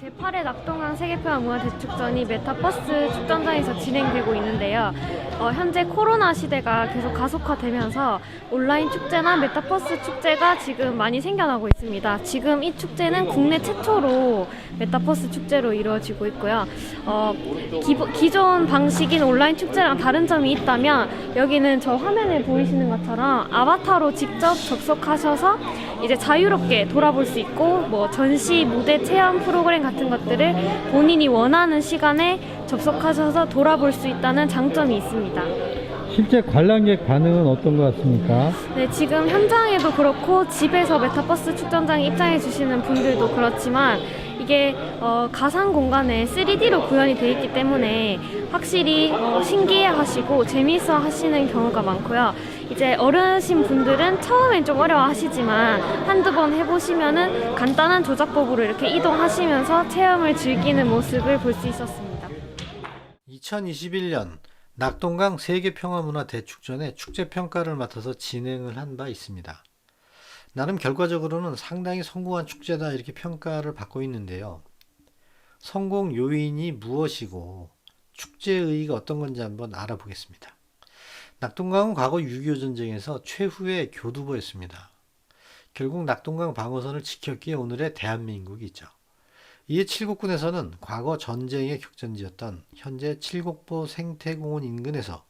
제8회 낙동강 세계평화 문화대축전이 메타버스 축전장에서 진행되고 있는데요. 어, 현재 코로나 시대가 계속 가속화되면서 온라인 축제나 메타버스 축제가 지금 많이 생겨나고 있습니다. 지금 이 축제는 국내 최초로 메타버스 축제로 이루어지고 있고요. 어, 기, 기존 방식인 온라인 축제랑 다른 점이 있다면 여기는 저 화면에 보이시는 것처럼 아바타로 직접 접속하셔서 이제 자유롭게 돌아볼 수 있고 뭐 전시 무대 체험 프로그램 같은 것들을 본인이 원하는 시간에 접속하셔서 돌아볼 수 있다는 장점이 있습니다. 실제 관람객 반응은 어떤 것 같습니까? 네, 지금 현장에도 그렇고 집에서 메타버스 축전장에 입장해 주시는 분들도 그렇지만 이게 어, 가상 공간에 3D로 구현이 되어 있기 때문에 확실히 어, 신기해 하시고 재미있어 하시는 경우가 많고요. 이제 어르신 분들은 처음엔 좀 어려워 하시지만 한두 번 해보시면은 간단한 조작법으로 이렇게 이동하시면서 체험을 즐기는 모습을 볼 수 있었습니다. 2021년 낙동강 세계평화문화대축전의 축제평가를 맡아서 진행을 한 바 있습니다. 나름 결과적으로는 상당히 성공한 축제다 이렇게 평가를 받고 있는데요. 성공 요인이 무엇이고 축제의 의의가 어떤 건지 한번 알아보겠습니다. 낙동강은 과거 6.25 전쟁에서 최후의 교두보였습니다. 결국 낙동강 방어선을 지켰기에 오늘의 대한민국이 있죠. 이에 칠곡군에서는 과거 전쟁의 격전지였던 현재 칠곡보 생태공원 인근에서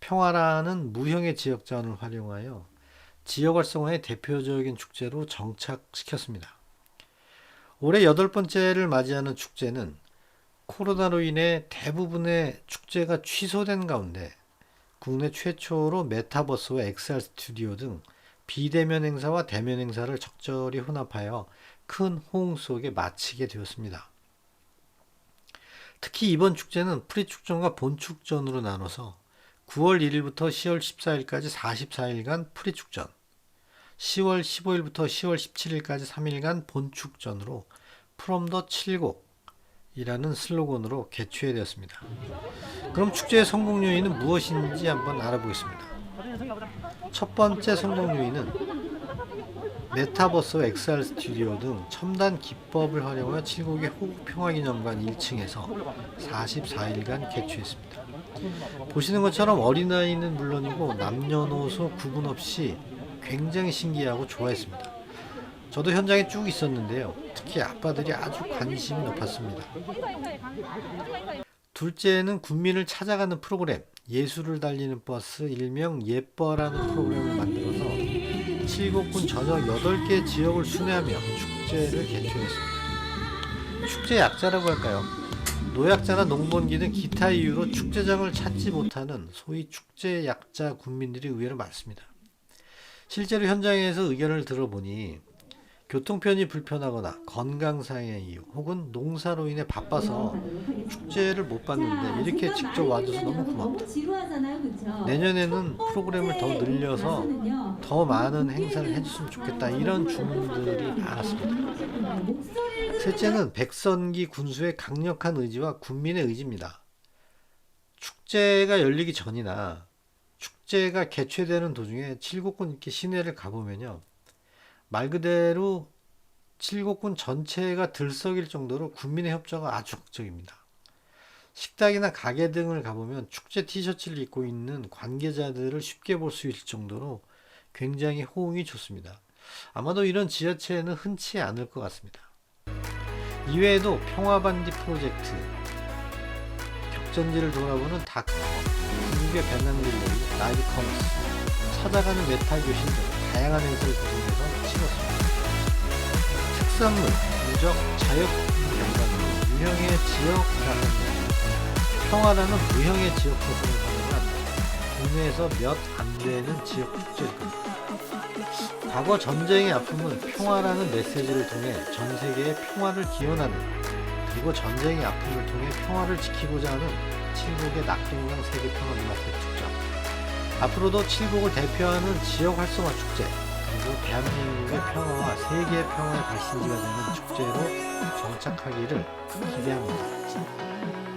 평화라는 무형의 지역 자원을 활용하여 지역 활성화의 대표적인 축제로 정착시켰습니다. 올해 여덟 번째를 맞이하는 축제는 코로나로 인해 대부분의 축제가 취소된 가운데 국내 최초로 메타버스와 XR 스튜디오 등 비대면 행사와 대면 행사를 적절히 혼합하여 큰 호응 속에 마치게 되었습니다. 특히 이번 축제는 프리축전과 본축전으로 나눠서 9월 1일부터 10월 14일까지 44일간 프리축전, 10월 15일부터 10월 17일까지 3일간 본축전으로 프롬더 7곡 이라는 슬로건으로 개최되었습니다. 그럼 축제의 성공 요인은 무엇인지 한번 알아보겠습니다. 첫 번째 성공 요인은 메타버스와 XR 스튜디오 등 첨단 기법을 활용하여 7곡의 호국 평화기념관 1층에서 44일간 개최했습니다. 보시는 것처럼 어린아이는 물론이고 남녀노소 구분 없이 굉장히 신기하고 좋아했습니다. 저도 현장에 쭉 있었는데요. 특히 아빠들이 아주 관심이 높았습니다. 둘째는 군민을 찾아가는 프로그램 예술을 달리는 버스 일명 예뻐라는 프로그램을 만들어서 칠곡군 전역 8개 지역을 순회하며 축제를 개최했습니다. 축제 약자라고 할까요? 노약자나 농번기 등 기타 이유로 축제장을 찾지 못하는 소위 축제 약자 군민들이 의외로 많습니다. 실제로 현장에서 의견을 들어보니 교통편이 불편하거나 건강상의 이유 혹은 농사로 인해 바빠서 축제를 못 봤는데 이렇게 직접 와줘서 너무 고맙다. 내년에는 프로그램을 더 늘려서 더 많은 행사를 해줬으면 좋겠다 이런 주문들이 많았습니다. 셋째는 백선기 군수의 강력한 의지와 군민의 의지입니다. 축제가 열리기 전이나 축제가 개최되는 도중에 칠곡군 이렇게 시내를 가보면요. 말 그대로 칠곡군 전체가 들썩일 정도로 군민의 협조가 아주 극적입니다. 식당이나 가게 등을 가보면 축제 티셔츠를 입고 있는 관계자들을 쉽게 볼 수 있을 정도로 굉장히 호응이 좋습니다. 아마도 이런 지자체에는 흔치 않을 것 같습니다. 이외에도 평화반디 프로젝트, 격전지를 돌아보는 다큐, 미국의 배낭릴레이, 라이브 커머스, 찾아가는 메타 교신 등 다양한 행사를 구성해서 치렀습니다. 특산물, 무적, 자역 연관으로 유형의 지역 자산물, 평화라는 무형의 지역 소설을 활용한 국내에서 몇 안 되는 지역 축제입니다. 과거 전쟁의 아픔은 평화라는 메시지를 통해 전 세계의 평화를 기원하는 그리고 전쟁의 아픔을 통해 평화를 지키고자 하는 칠곡의 낙동강 세계 평화 문화대축전 앞으로도 칠곡을 대표하는 지역 활성화 축제 그리고 대한민국의 평화와 세계의 평화의 발신지가 되는 축제로 정착하기를 기대합니다.